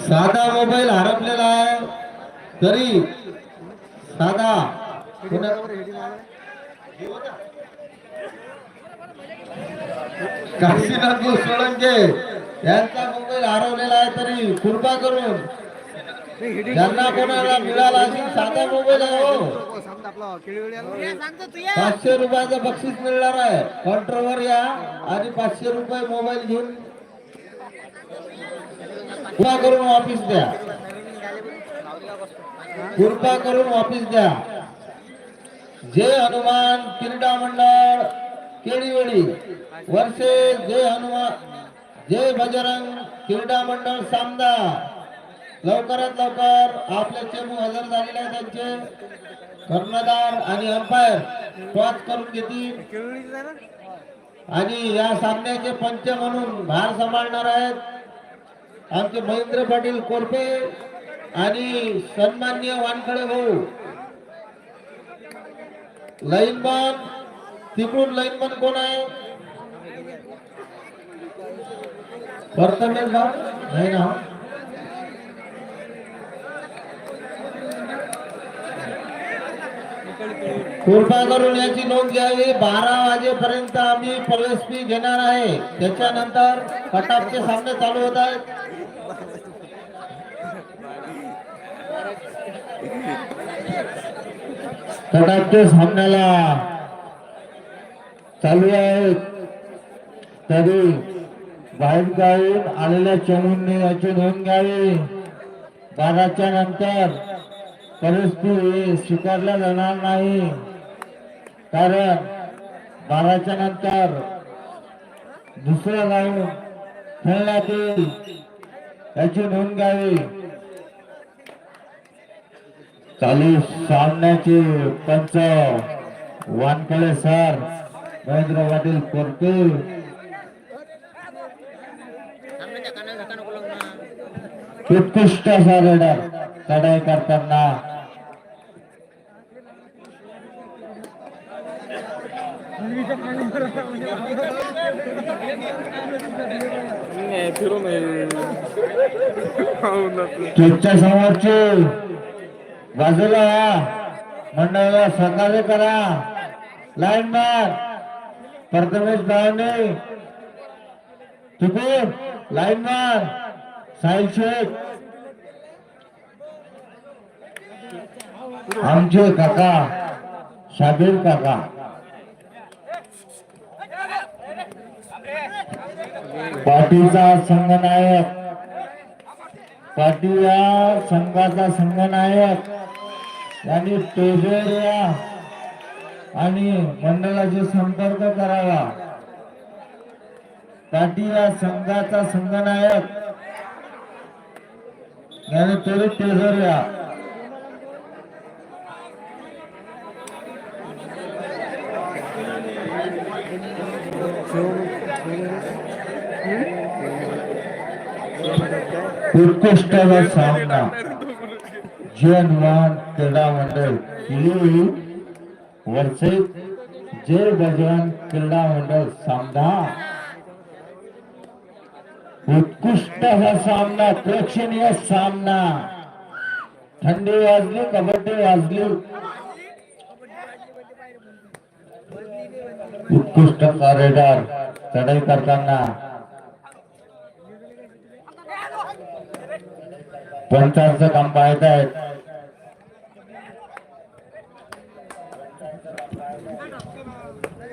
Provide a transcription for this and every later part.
साधा मोबाईल हरपलेला आहे. तरी साधा. काशीनाथ सोळंके यांचा मोबाईल हरवलेला आहे तरी कृपा करून. त्यांना कोणाला मिळाला असेल साधा मोबाईल आहे हो. पाचशे रुपयाचं बक्षीस मिळणार आहे. काउंटरवर या आणि पाचशे रुपये मोबाईल घेऊन कृपा करून वापिस द्या. कृपा करून वापिस द्या. जय हनुमान क्रीडा मंडळ केळीवेळी वर्षे जय हनुमान जय बजरंग क्रीडा मंडळ सामना लवकरात लवकर आपले चेंबू हजर झालेले आहे त्यांचे. कर्णधार आणि अंपायर टॉस करून घेतील. आणि या सामन्याचे पंच म्हणून भार सांभाळणार आहेत. आमचे महेंद्र पाटील कोरपे आणि सन्मान्य वानखडे भाऊ. लाईनमन तिकडून लाईनमन कोण आहे? प्रथमेश भाऊ? नाही ना. कृपा करून याची नोंद घ्यावी. बारा वाजेपर्यंत आम्ही प्रवेश फी घेणार आहे. त्याच्यानंतर कटापचे सामने चालू होत आहेत. कटापचे सामन्याला चालू आहेत तरी बाहेर गावून आलेल्या चमूंनी याची नोंद घ्यावी. बाराच्या नंतर परिस्थिती स्वीकारल्या जाणार नाही. कारण बाराच्या नंतर दुसरा राऊंड खेळण्यात येईल. याची नोंद घ्यावी. चालू सामन्याचे पंच वानकडे सर महेंद्र पाटील कोरके उत्कृष्ट असा रेडर चढाई करताना. समोरचे बाजूला मंडळाला सहकार्य करा. लाईन मार. प्रथमेश भावने चुकून लाईन मार. साहिल शेख. आमचे काका शाबीर काका. पाटीचा संघनायक पाटील या संघाचा संघनायक यांनी या आणि मंडळाशी संपर्क करावा. पाटील या संघाचा संघनायक. याने तरी टेझरिया या व सामना जनवान क्रीडा मंडळ किली वर्षे जय बजरंग क्रीडा मंडळ सामना उत्कृष्ट हा सामना प्रेक्षणीय सामना थंडी वाजली कबड्डी वाजली उत्कृष्ट कॉरिडॉर चढाई करताना पंचांचं काम पाहत आहेत.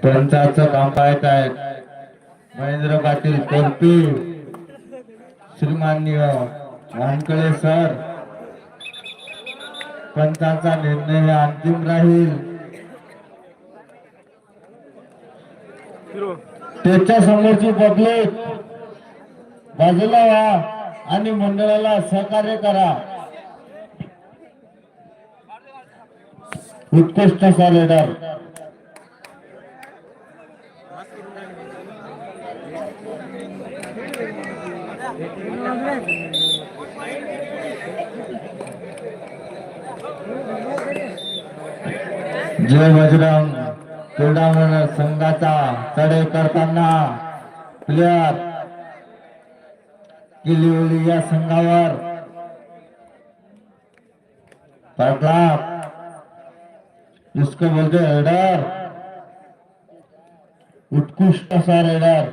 पंचांचं काम पाहत आहेत. महेंद्र पाटील कोरपी श्रीमान्य वानकळे सर. पंचांचा निर्णय अंतिम राहील. त्याच्या समोरची पब्लिक बाजूला व्हा. आणि मंडळाला सहकार्य करा. उत्कृष्ट असा लीडर जय बजरंग क्रीडा संघाचा चढे करताना प्लेयर किल्लीवली या संघावर पडला जिसको बोलते रेडर उत्कृष्ट असा रेडर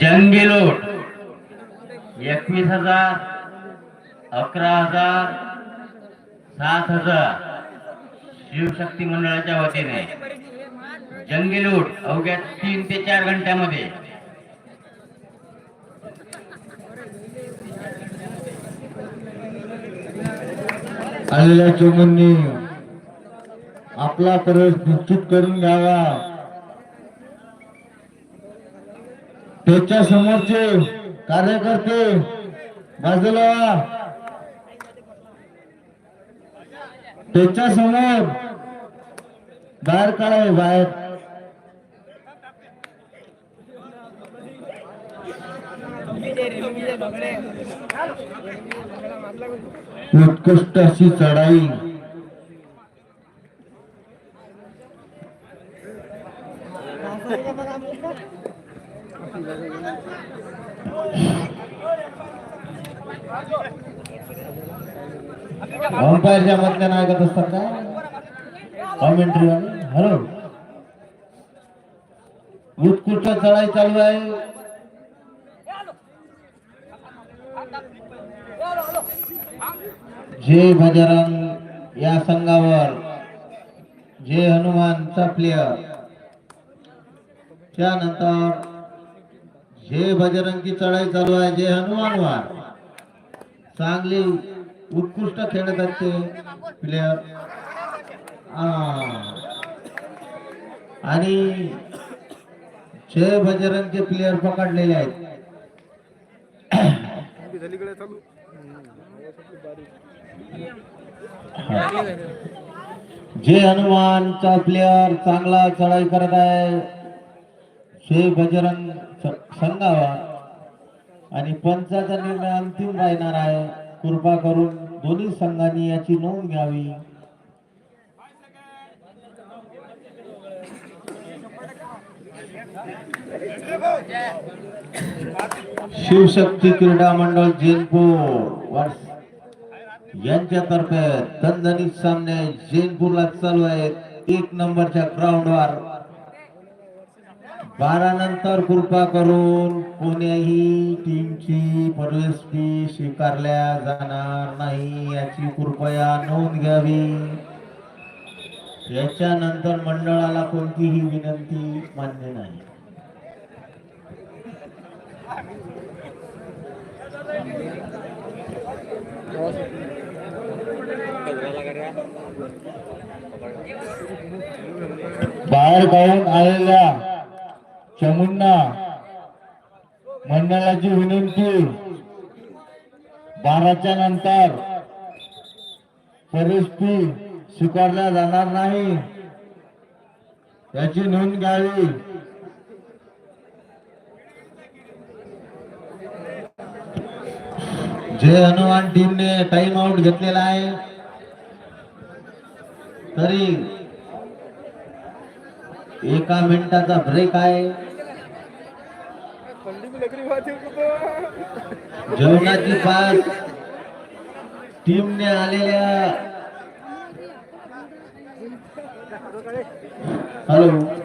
जंगी लोट एकवीस हज़ार अकरा हजार सात हजार. शिवशक्ती मंडळाच्या वतीने. जंगी लूट अवघ्या तीन ते चार घंट्यामध्ये. आलेल्या चोमननी आपला प्रवेश निश्चित करून घ्यावा. त्याच्या समोरचे कार्यकर्ते बाजूला व्हा. त्याच्यासमोर बाहेर काढावे बाहेर. उत्कृष्ट अशी चढाई. अंपायरच्या मधल्या ऐकत असतात का कॉमेंट्री हॅलो उत्कृष्ट चढाई चालू आहे? जय बजरंग या संघावर. जय हनुमानचा प्लेयर त्यानंतर जय बजरंगची चढाई चालू आहे. जय हनुमानवर. चांगली उत्कृष्ट खेळत आहेत ते प्लेयर आणि जय बजरंगचे प्लेयर पकडलेले आहेत. अलीकडे जय हनुमानचा प्लेयर चांगला चढाई करत आहे. जय बजरंग संघावा आणि पंचाचा निर्णय अंतिम राहणार आहे. कृपा करून दोन्ही संघांनी याची नोंद घ्यावी. शिवशक्ती क्रीडा मंडळ जैनपूर यांच्यातर्फे दणदणीत सामने जैनपूरला चालू आहेत. एक नंबरच्या ग्राउंडवर बारा नंतर कृपा करून कोण्याही टीमची प्रवेश फी स्वीकारल्या जाणार नाही याची कृपया नोंद घ्यावी. याच्यानंतर मंडळाला कोणतीही विनंती मान्य नाही. बाहेर गावून आलेल्या चमुन्ना मंडळाची विनंती. बाराच्या नंतर परिस्थिती स्वीकारल्या जाणार नाही. याची नोंद घ्यावी. जय हनुमान टीमने टाइम आउट घेतलेला आहे. तरी एका मिनिटाचा ब्रेक आहे. જગન્નાથજી પાસ ટીમને આલેલા હલો.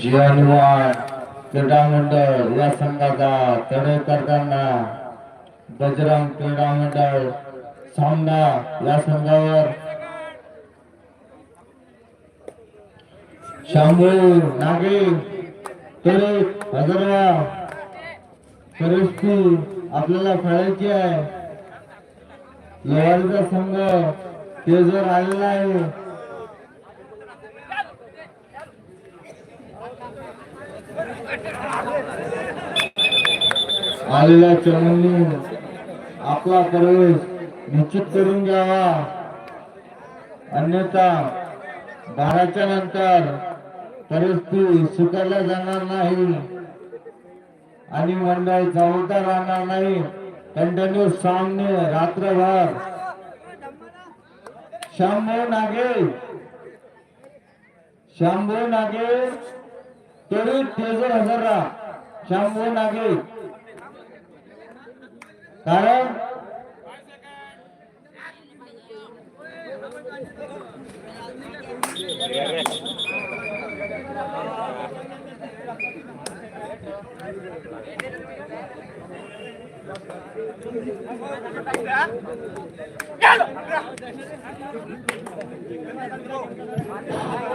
जीवनवान क्रीडा मंडळ या संघाचा तडे करताना बजरंग क्रीडा मंडळ सामना या संघावर शांभू नागे तरी हजरवा परिस्थिती आपल्याला खेळायची आहे. लोहारीचा संघ ते जर आलेला आहे. आलेल्या चमूंनी आपला प्रवेश निश्चित करून घ्यावा. अन्यथा बाराच्या नंतर परिस्थिती सुखायला जाणार नाही. आणि मंडळ चालता राहणार नाही. कंटिन्यू सामने रात्रभर. शंभू नागे. शंभू नागे. तरी तेजर हजरा. शंभू नागे. कारण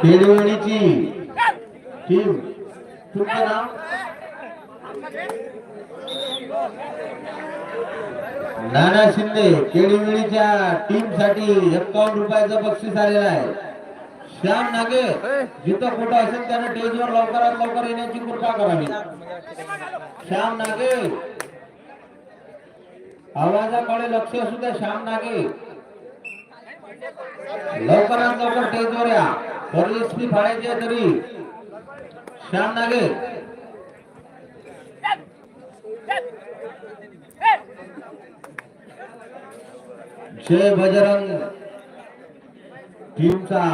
केळवणीची टीम तुमचं नाव? नाना शिंदे केळीवेळीच्या टीमसाठी एकावन्न रुपयाचं बक्षीस आलेलं आहे. श्याम नागे जिथं कुठं असेल त्यानं स्टेजवर लवकरात लवकर येण्याची कृपा करावी. श्याम नागे. आवाजाकडे लक्ष असू द्या श्याम नागे. लवकरात लवकर स्टेजवर या. परिस्थिती फाडायची आहे तरी. श्याम नागे. जय बजरंग. टीमचा.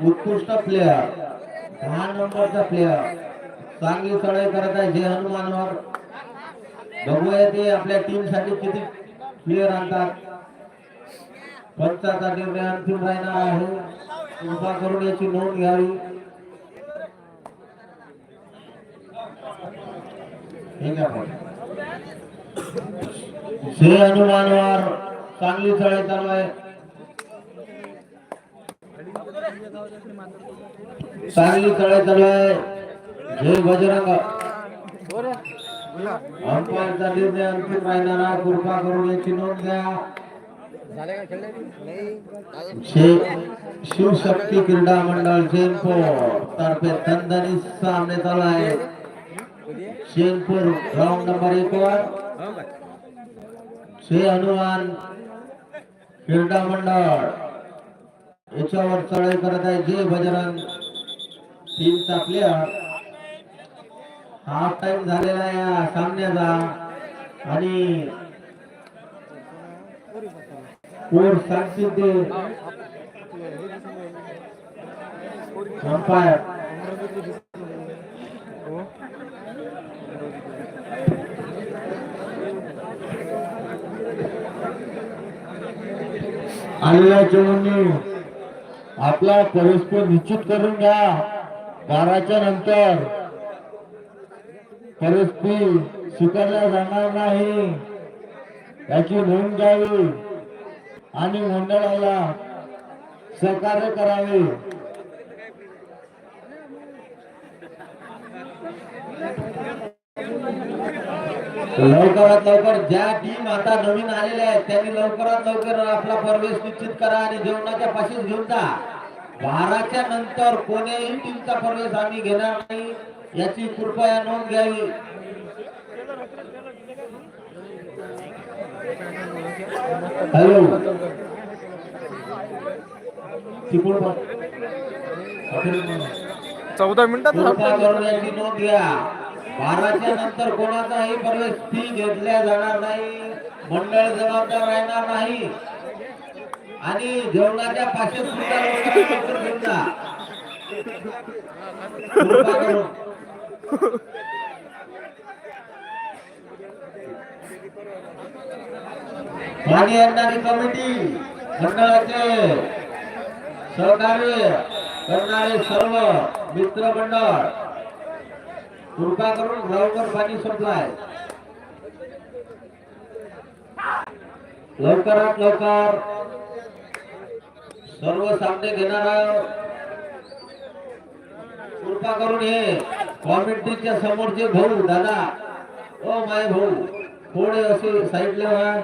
उत्कृष्ट प्लेयर दहा नंबरचा प्लेयर चांगली चढाई करत आहे जय हनुमानवर. बघूया ते आपल्या टीमसाठी किती प्लेयर आणतात. पंचाचा निर्णय अंतिम राहणार आहे. कृपा करून याची नोंद घ्यावी. जय हनुमानवर. चांगली चढाई चालू आहे. चढाई चालू जय बजरंग। अंतिम कृपा क्रीडा चेनपूर तर्फे दणदणीत सामने चालू ग्राउंड नंबर एक श्री हनुमान क्रीडा मंडळ। याच्यावर चढाई करत आहे जे बजरंग टीमचा प्लेअर हाफ टाइम झालेला या सामन्याचा. आणि कोर सांगतील अंपायर आलेल्या चेंडूंनी आपला परस्पर निश्चित करून घ्या. बाराच्या नंतर परिस्थिती स्वीकारल्या जाणार नाही. याची नोंद घ्यावी आणि मंडळाला सहकार्य करावे. लवकरात लवकर ज्या टीम आता नवीन आलेल्या आहेत त्यांनी लवकरात लवकर आपला प्रवेश निश्चित करा आणि जेवणाच्या पाशीच घेऊन जा. बाराच्या नंतर कोणत्याही टीमचा प्रवेश आम्ही घेणार नाही याची कृपया नोंद घ्यावी. हॅलो. चौदा मिनिटात नोंद घ्या. बाराच्या नंतर कोणाचाही प्रवेश फी घेतल्या जाणार नाही मंडळ जबाबदार राहणार नाही. आणि जेवणाच्या पाचशे सुद्धा पाणी आणणारी कमिटी मंडळाचे सहकार्य करणारे सर्व मित्र मंडळ कृपा करून लवकर पाणी सप्लाय. लवकरात लवकर सर्व सामने घेणार कृपा करून हे कॉमेंट्रीच्या समोरचे भाऊ दादा. ओ माय भाऊ थोडे असे साईडला व्हा.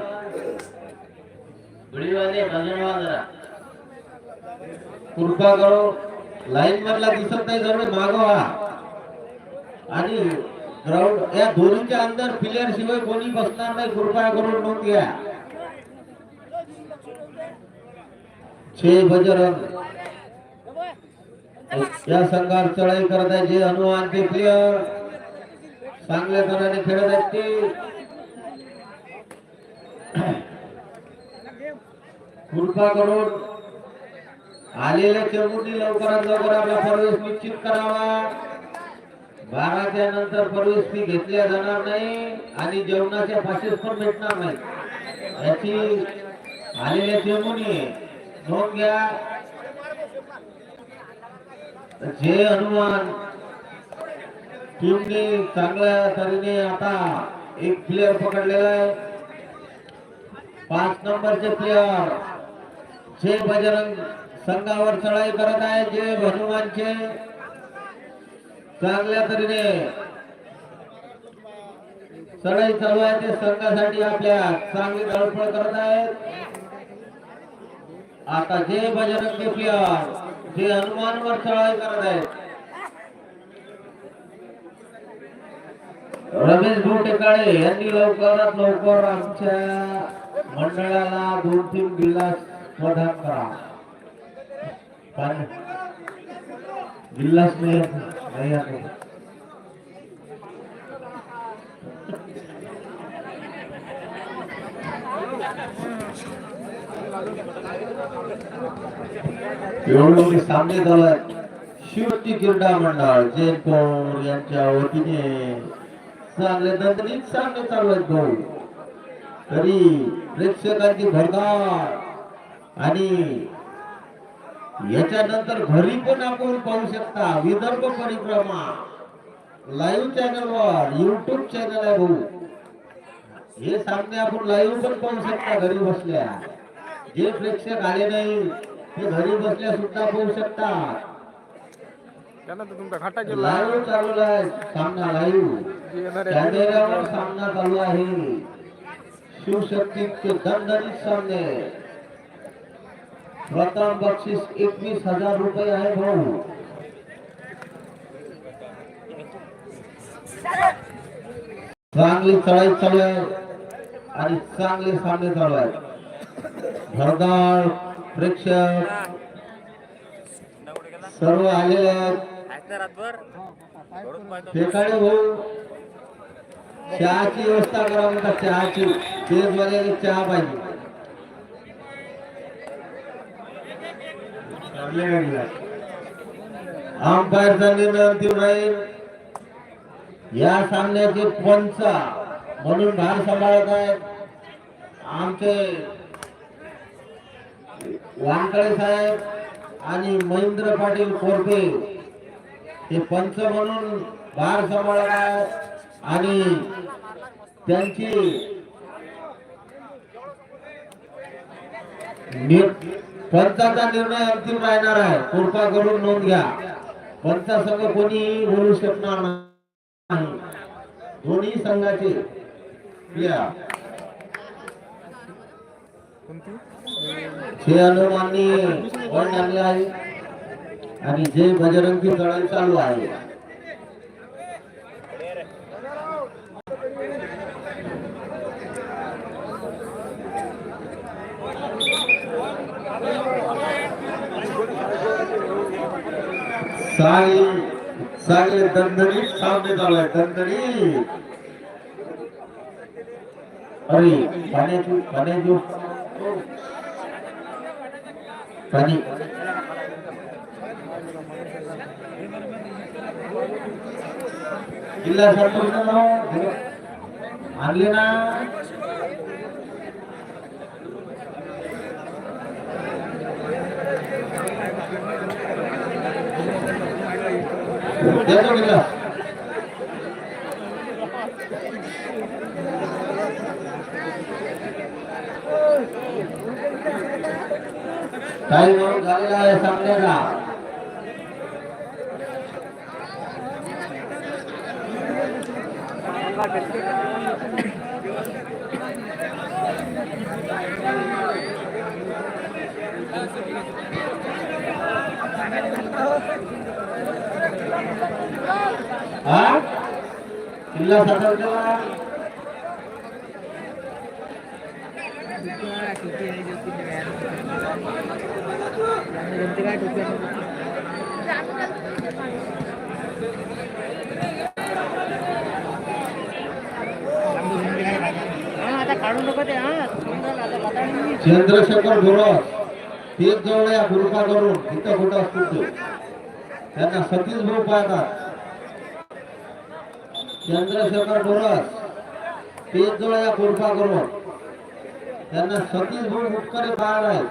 जरा. कृपा करो लाईन मधला दिसत नाही जवळ मागवा आणि ग्राउंड या दोन्हीच्या अंदर प्लेअर शिवाय कोणी बसणार नाही. कृपया करून नोंद घ्या. छे बजरंग. या संघात चढाई करत आहे जे हनुमानचे प्लेअर चांगल्या तऱ्हेने खेळत आहेत ते. कृपा करून आलेल्या चौकटी लवकरात लवकर आपला प्रवेश निश्चित करावा. बाराच्या नंतर प्रवेश फी घेतल्या जाणार नाही आणि जेवणाच्या पासेस पण भेटणार नाही. याची आलेल्या जेवणी नोंद घ्या. जे हनुमान टीमने चांगल्या तऱ्हेने आता एक प्लेअर पकडलेला आहे. पाच नंबरचे प्लेअर जे बजरंग संघावर चढाई करत आहे जे हनुमानचे. चांगल्या तऱ्हेने. चढाई चालू आहे ते संघासाठी आपल्या चांगली धडपड करत आहेत. आता जे बजरंग प्लेअर जे हनुमानवर चढाई करत आहेत. रमेश भोटेकाळे यांनी लवकरात लवकर आमच्या मंडळाला दोन तीन गिल्ला प्रदान करा पण गिल्लास नाही नाही आहे. सामने झाला आहेत क्रीडा मंडळ जयपूर यांच्या वतीने चांगले दणदणीत सामने चालू आहेत भाऊ तरी प्रेक्षकांची भरधार आणि याच्यानंतर घरी पण आपण पाहू शकता विदर्भ परिक्रमा. लाईव्ह चॅनलवर युट्यूब चॅनल आहे भाऊ. हे सामने आपण लाईव्ह पण पाहू शकता घरी बसल्या. जे प्रेक्षक आले नाही ते घरी बसल्या सुद्धा पाहू शकता. लाईव्ह चालू आहे सामना लाईव्ह कॅमेऱ्यावर सामना चालू आहे. शिवशक्तीचे दणदणीत सामने. प्रथम बक्षीस एकवीस हजार रुपये आहे भाऊ. चांगली चढाई चालू आहे आणि चांगले सामने चालू आहेत. भरदार प्रेक्षक सर्व आलेले आहेत. ठिकाणी भाऊ. चहाची व्यवस्था करा म्हणतात चहाची. तेच वगैरे चहा पाहिजे. अंपायरचा निर्णय अंतिम राहील या सामन्याचे पंच म्हणून भार सांभाळत आहेत. आमचे वानकडे साहेब आणि महेंद्र पाटील कोरपे हे पंच म्हणून भार सांभाळत आहेत. आणि त्यांची पंचाचा निर्णय अंतिम राहणार आहे. कृपा करून नोंद घ्या. पंचासंघ कोणी बोलू शकणार नाही. दोन्ही संघाचे वन आणले आहे. आणि जे बजरंगी चढाई चालू आहे. चांगली चांगले दणदणीत सामने चालू आहे दणदणीत अरे पाण्याची पाण्याची पाणी जिल्हा सरपंच टाइम झालेला आहे सामन्याला Thank you. हा? किल्ला साठवला चंद्रशेखर बोरस तेच जवळ या गुरुपा करून इथं कुठं असतो त्यांना सतीश भाऊ पाहतात चंद्रशेखर बोरस तेच जवळ या गुरुपा करून त्यांना सतीश भाऊ मुटकरे पाहत आहेत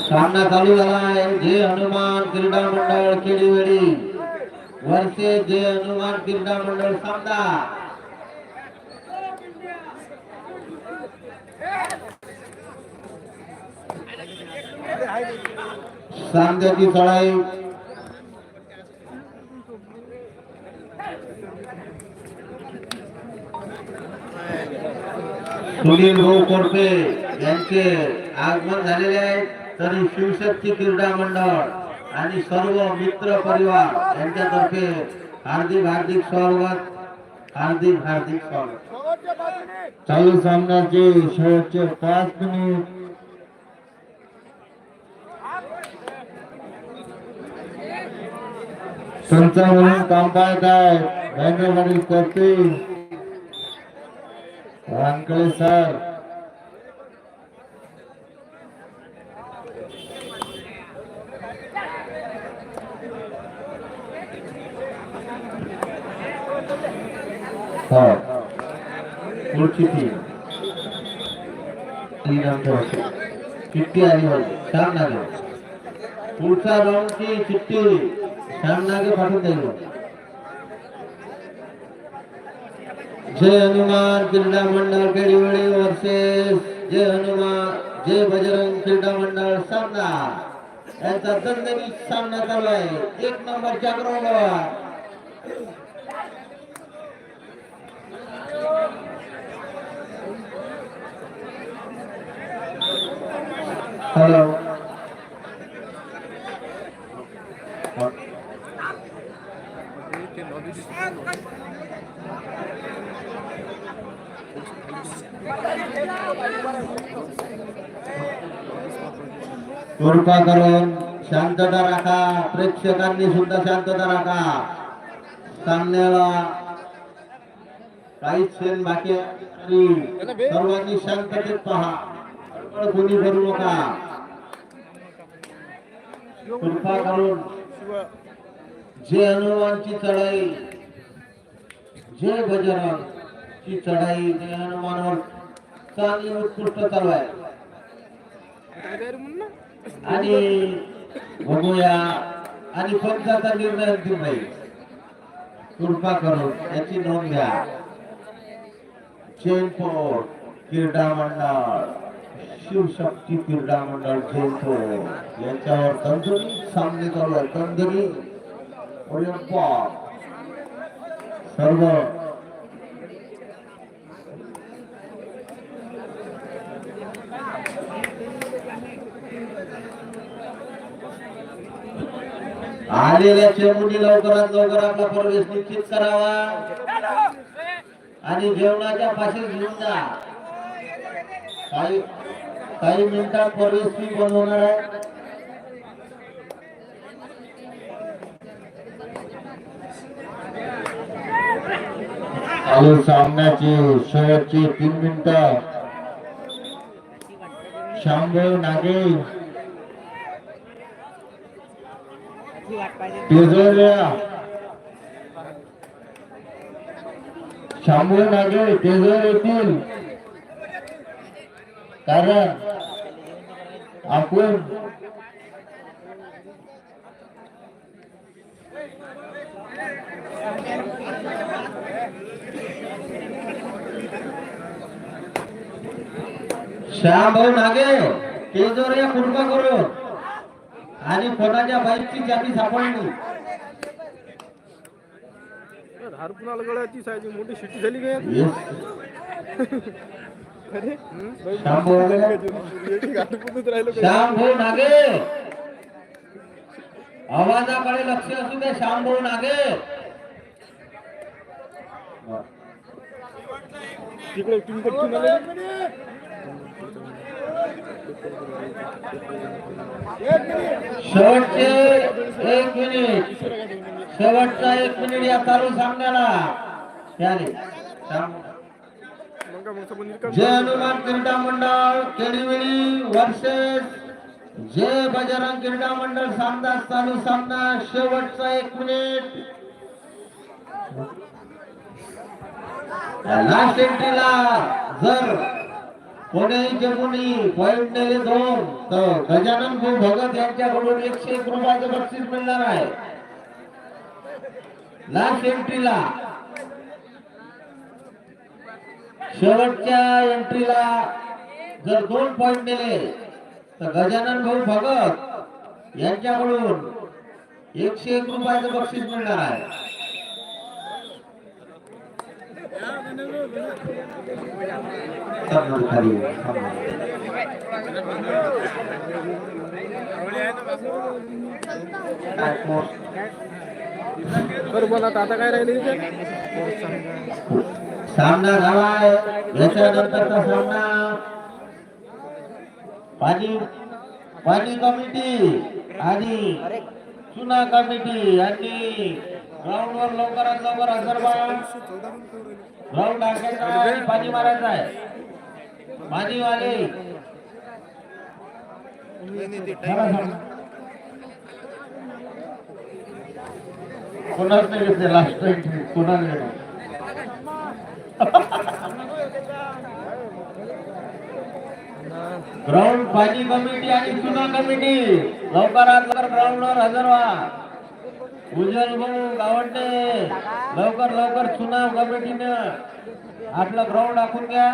सामना चालू झाला आहे जय हनुमान क्रीडा मंडळ केळीवेळी वर्षे जय हनुमान क्रीडा मंडळ सामना सामन्याची चढाई. सुनील भाऊ कोरपे यांचे आगमन झालेले आहे. तरी शिवशक्ती क्रीडा मंडळ आणि सर्व मित्र परिवार यांच्यातर्फे हार्दिक हार्दिक स्वागत. हार्दिक हार्दिक स्वागत. चालू सामन्याचे शेवटचे पाच मिनिट. संचार म्हणून काम पाहत आहे बँकेमधील करते वानकडे सर. पुढची टीम तीन चिठ्ठी आली होती नागे पुढचा राऊंडची चिठ्ठी? श्याम नागे দেব जय हनुमान क्रीडा मंडळ केळीवळी वर्सेस जय हनुमान जय बजरंग क्रीडा मंडळ सामना। यांचा दणदणीत सामना चालू आहे एक नंबरच्या ग्राउंडवर हॅलो। कृपा करून शांतता राखा. प्रेक्षकांनी सुद्धा शांतता राखा. सामन्याला काहीच सेन बाकी सर्वांनी शांततेत पहा. कोणी करू नका. कृपा करून जे हनुमानची चढाई जय बजरंग ची चढाई जय हनुमानवर चांगली उत्कृष्ट चालू आहे. आणि बघूया आणि पंचाचा निर्णय अंतिम नाही कृपा करून याची नोंद घ्या. चेनपोर क्रीडा मंडळ शिवशक्ती क्रीडा मंडळ चेनपोर यांच्यावर तंदुरी सामने चालू आहे. तंदुरी सर्व आलेल्या चेमुंडी लवकरात लवकर आपला प्रवेश निश्चित करावा. आणि जेवणाच्या पाशी घेऊन जा. काही काही मिनिटात प्रवेश फी बंद होणार आहे सामन्याची शेवटची तीन मिनिट. शांभव नागे तेजवल्या शांभव नागे तेजोर येतील कारण आपण श्याम भाऊ नागे तेजोर या कृपा करून आणि कोणाच्या बाईकची चाबी सापडली. गळ्याची सायची मोठी शिटी झाली काय Yes. अरे श्याम भाऊ नागे. आवाजाकडे लक्ष असू दे श्याम भाऊ नागे. तिकडे आले? शेवटचे एक मिनिट शेवटचा एक मिनिट या चालू सामन्याला. जय हनुमान क्रीडा मंडळ केडीवेळी वर्सेस जय बजरंग क्रीडा मंडळ सामना चालू सामना. शेवटचा एक मिनिट लास्ट एंट्रीला जर कोणीही जे कोणी पॉइंट नेले दोन. तर गजानन भाऊ भगत यांच्याकडून एकशे एक रुपयाचं बक्षीस मिळणार आहे. लास्ट एंट्रीला. शेवटच्या एंट्रीला जर दोन पॉइंट नेले तर गजानन भाऊ भगत यांच्याकडून एकशे एक रुपयाचं बक्षीस मिळणार आहे थांबा, खाली ये, थांबा. काय कोण? बरं बोला आता आता काय राहिले इथे सामना झालाय याच्यानंतरचा सामना पाणी पाणी कमिटी आणि चुना कमिटी यांनी ग्राउंडवर लवकरात लवकर हजरबाग ग्राउंड टाकायचा आहे पाणी मारायचं आहे. चला सामना. कोणाच नाही घेतले लास्ट घेणार ग्राउंड पाणी कमिटी आणि चुना कमिटी. लवकरात लवकर ग्राउंडवर हजर व्हा. उज्ज्वल भाऊ गावंडे. लवकर लवकर चुनाव कमिटीनं आपलं ग्राउंड आखून घ्या.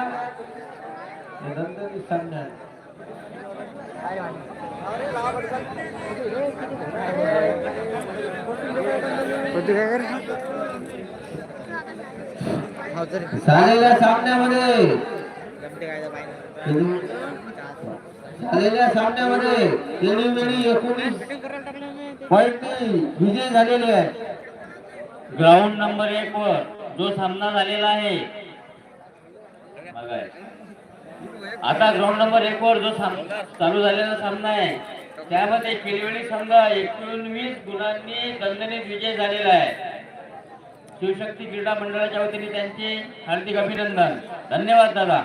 झालेल्या सामन्यामध्ये. झालेल्या सामन्यामध्ये. एकोणीस पॉईंटनी विजय झालेले आहे. ग्राउंड नंबर एक वर जो सामना झालेला आहे. आता ग्राउंड नंबर एक वर जो चालू झालेला सामना आहे. त्यामध्ये किरवेळी संघ एकोणवीस गुणांनी दणदणीत विजय झालेला आहे. शिवशक्ती क्रीडा मंडळाच्या वतीने त्यांचे हार्दिक अभिनंदन. धन्यवाद दादा.